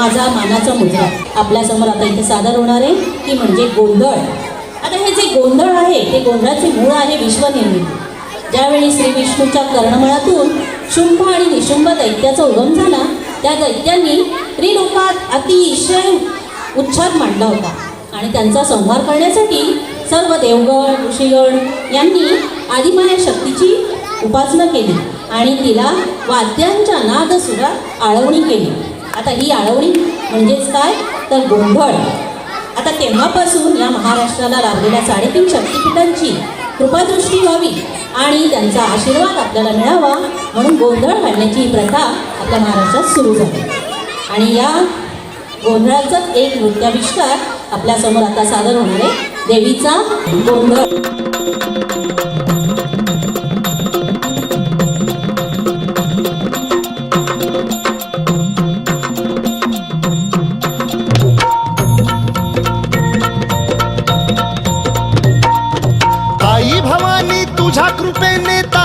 माझा मानाचा मुद्रा आपल्यासमोर आता इथे सादर होणार आहे. ती म्हणजे गोंधळ. आता हे जे गोंधळ आहे ते गोंधळाचे मूळ आहे विश्वनिर्मिती ज्यावेळी श्री विष्णूच्या कर्णमळातून शुंभ आणि निशुंभ दैत्याचा उगम झाला त्या दैत्यांनी त्रिलोकात अतिशय उच्छाद मांडला होता. आणि त्यांचा संहार करण्यासाठी सर्व देवगण ऋषीगण यांनी आदिमाया शक्तीची उपासना केली आणि तिला वाद्यांच्या नादसुरात आळवणी केली. आता ही आळवणी म्हणजेच काय? तर गोंधळ. आता तेव्हापासून या महाराष्ट्राला लाभलेल्या साडेतीन शक्तिपीठांची कृपादृष्टी व्हावी आणि त्यांचा आशीर्वाद आपल्याला मिळावा म्हणून गोंधळ घालण्याची ही प्रथा आपल्या महाराष्ट्रात सुरू झाली. आणि या गोंधळाचाच एक नृत्याविष्कार आपल्यासमोर आता सादर होणार आहे. देवीचा गोंधळ.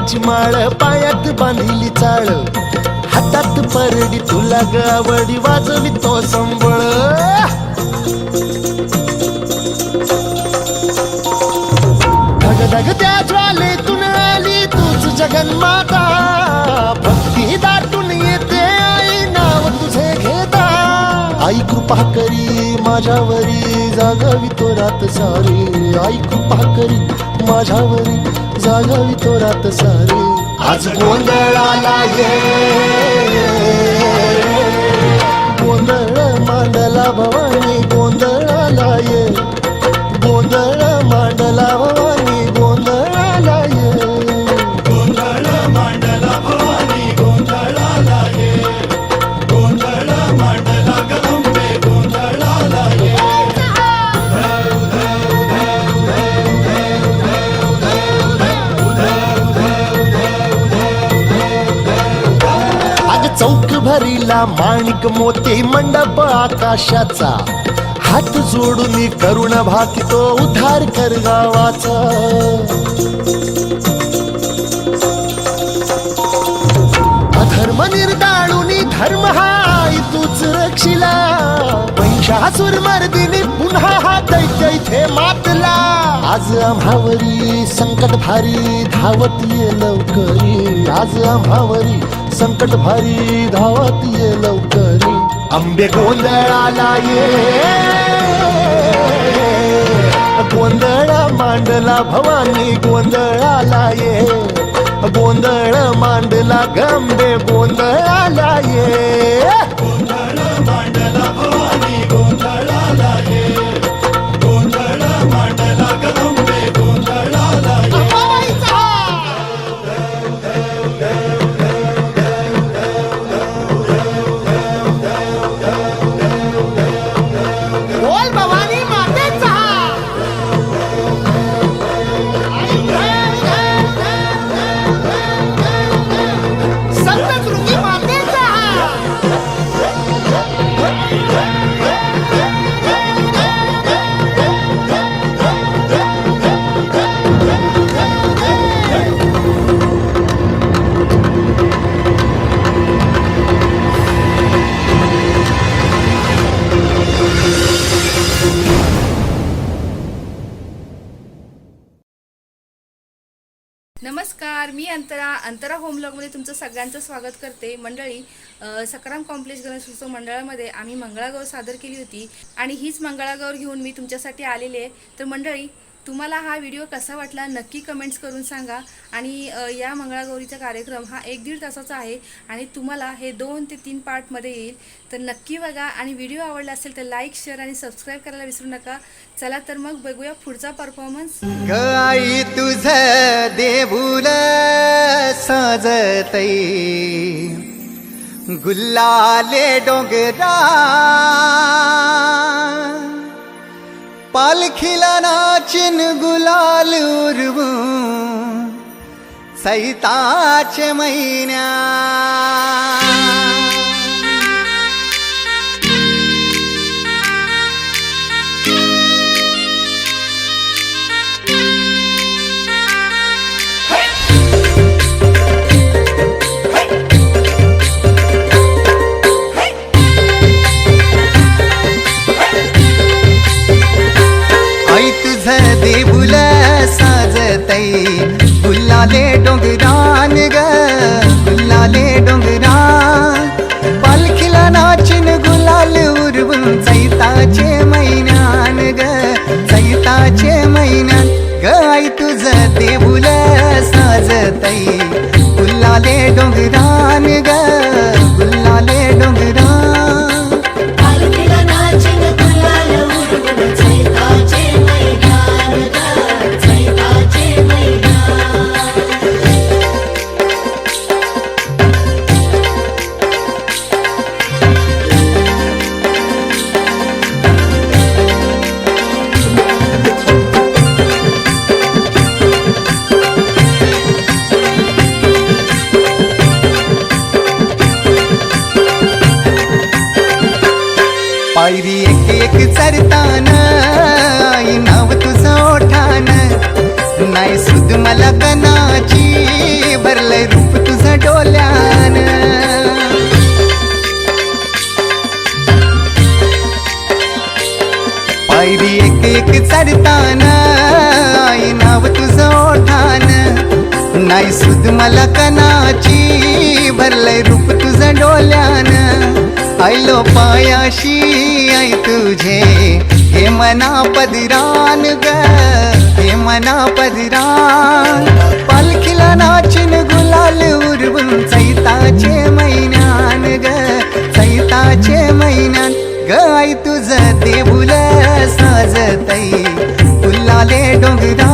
माझी माळ पायात बांधली चाळ. हातात परडी तुला गावडी वाजवी तो संबळ. धग धग त्या ज्वालेतून आली तूच जगन्माता. भक्ती दाटून येते आई नाव तुझे घेता. आई कृपा करी माझ्यावरी जागावी तो रात सारी आई कृपा करी माझ्यावरी जागावी तो रात सारी. आज गोंधळाला ये. गोंधळ मांडला भवा. चौक माणिक मोती मंडप आकाशाचा. हात जोडून करुण भाकितो उद्धार कर गावाचा. अधर्म निर्दाळून धर्म हा तूच रक्षिला. महिषासुर मर्दिनी पुन्हा हा दैत्य इथे मातला. आज आम्हावरी संकट भारी धावत ये लवकरी. आज आम्हावरी संकट भारी धावत ये लवकरी. आंबे गोंधळाला ये. गोंधळ मांडला भवानी गोंधळाला ये. गोंधळ मांडला गंबे गोंधळाला ये. अंतरा अंतरा होम ब्लॉगमध्ये तुमचं सगळ्यांचं स्वागत करते. मंडळी सकाराम कॉम्प्लेक्स गणेशोत्सव मंडळामध्ये आम्ही मंगळागौर सादर केली होती. आणि हीच मंगळागौर घेऊन मी तुमच्यासाठी आलेली आहे. तर मंडळी तुम्हाला हा व्हिडिओ कसा वाटला नक्की कमेंट्स करून सांगा. आणि या मंगळागौरीचा कार्यक्रम हा एक दीड तासाचा आहे आणि तुम्हाला हे दोन ते तीन पार्टमध्ये येईल. तर नक्की बघा आणि व्हिडिओ आवडला असेल तर लाईक शेअर आणि सबस्क्राईब करायला विसरू नका. चला तर मग बघूया पुढचा परफॉर्मन्स गाई तुझ देऊल सजतई. गुल्लाले डोंगरा. पालखीला नाचिन गुलाल उरवू। सैताचे महिन्या गुल्लाले डोंगरान ग गुल्लाले डोंगरान। पालखीला नाचिन गुलाल उरवून चैताचे महिन्यान ग चैताचे महिन्यान ग आई तुझ देऊल साजतई गुल्लाले डोंगरान लकनाची भरलंय रूप तुझं डोल्यान आयलो पायाशी आई तुझे. हे मना पदिरान ग हे मना पदिरान. पालखीला नाचिन गुलाल उरवून सैताचे महिन्यान ग सैताचे महिन्यान ग आई तुझ देऊल साजतई गुल्लाले डोंगरा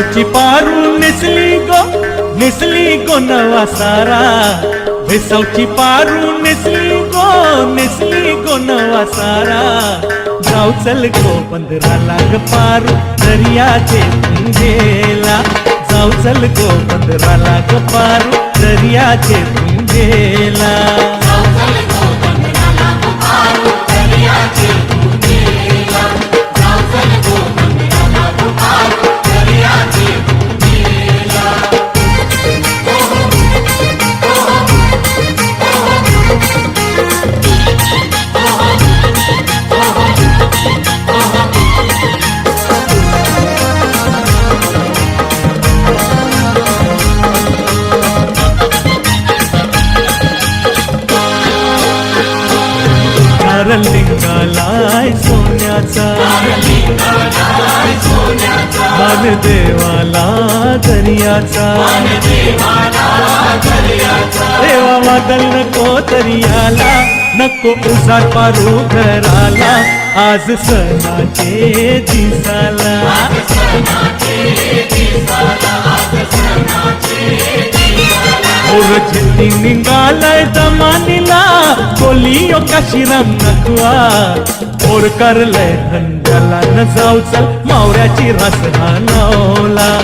गावची पारू नेसली गो नेसली गो नवा सारा. भेसावची पारू नेसली गो नेसली गो नवा सारा. जाऊ चल गो बंदराला ग पारू दर्याचे गेला जाऊ चल गो बंदराला ग पारू दर्याचे गेला Oh! दर्याचा. देवा वादल नको दर्याला नको उसार पारू घराला. आज सणाचे दिसाला. चिट्टी निघालाय दमानीला कोलियो काशीराम नकवा ओर करलय धंद्याला न जाऊ चल मावऱ्याची रास घालवला.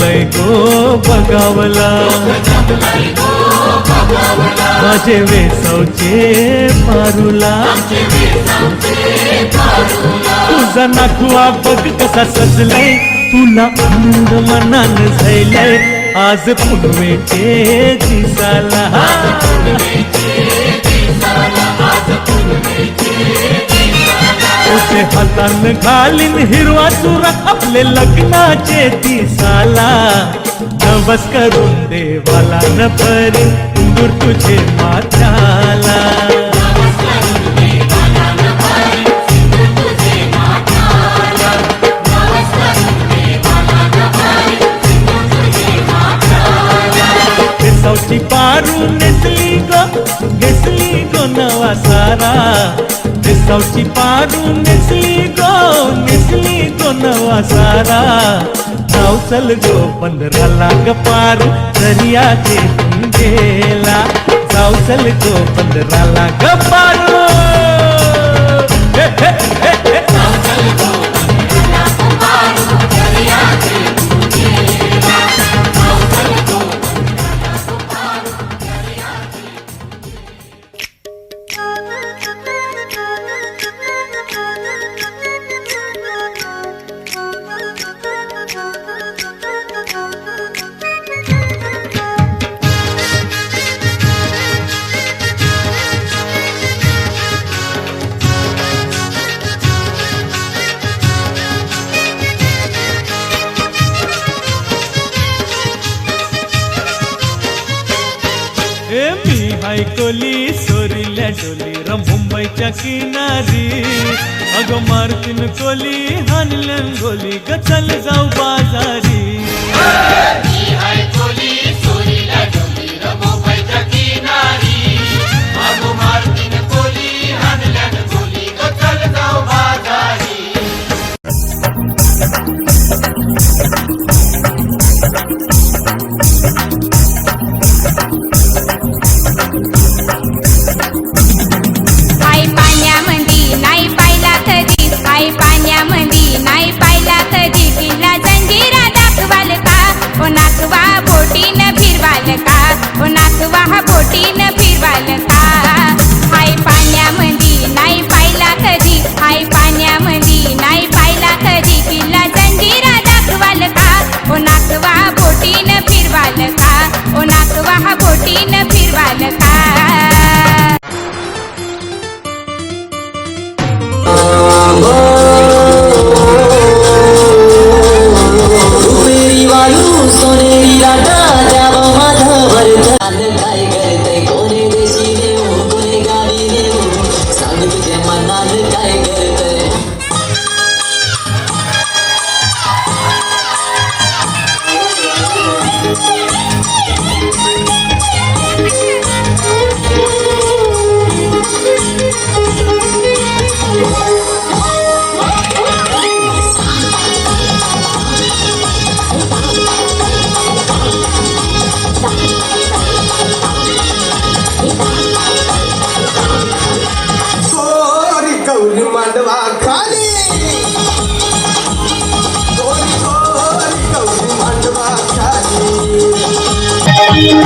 लोक जमलय बगावला. माझे वेसवचे पारुला तुझा नाकुआ बघ कसा सजलाय. तुला आनंद मनान झैलाय आज पुनवेचे दिसाला तुझे हातान घालीन हिरवा चुरा आपले लग्नाचे दिसाला. नवस करून देवाला न परी दूर तुझे माथ्याला. पारू नेसली गो घेसली गो नवा सारा. केसावची पारू नेसली गो नेसली गो नवा सारा नाव चल गो पंधराला ग पारू दर्याचे गेला जाऊ चल गो पंधराला ग पारू हे, हे, हे, हे. ए मुंबईच्या किनारी. अगं मारतीन कोली हानल्यान गोली गचल जाऊ बाजारी.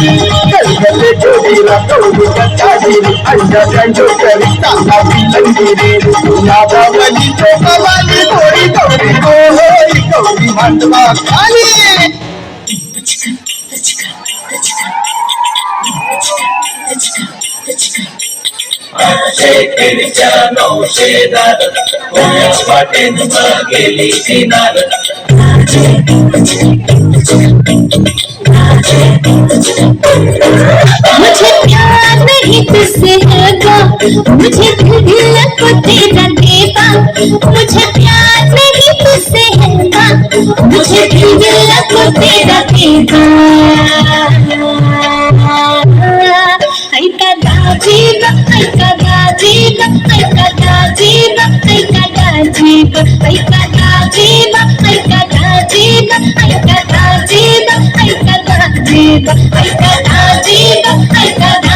ಕೈಯಲ್ಲಿ ಜೋಡಿಲ ತೋಡು ಕಚ್ಚಾಡಿ ಅಂಡ ಕಂಡು ಕರಿತಾನ ಬಿಲ್ಲಂಗಿರಿ ನಾದ ಬಲಿ ಚೋಪವಾಗಿ ತೋಡಿ ತೋಡಿ ಕೋಲೋರಿ ಕೌರಿ ಮಂಡುವ ಕಾಲಿ शेकेरी नऊशे दार कोण्या वाटेन गेली किनार मुझे प्यार नहीं तुझसे होगा मुझे दिल तेरा देगा। मुझे प्यार नहीं तुझसे होगा मुझे तेरा दाजीब ऐका दाजीब ऐका दाजीब जीव ऐका जीव ऐका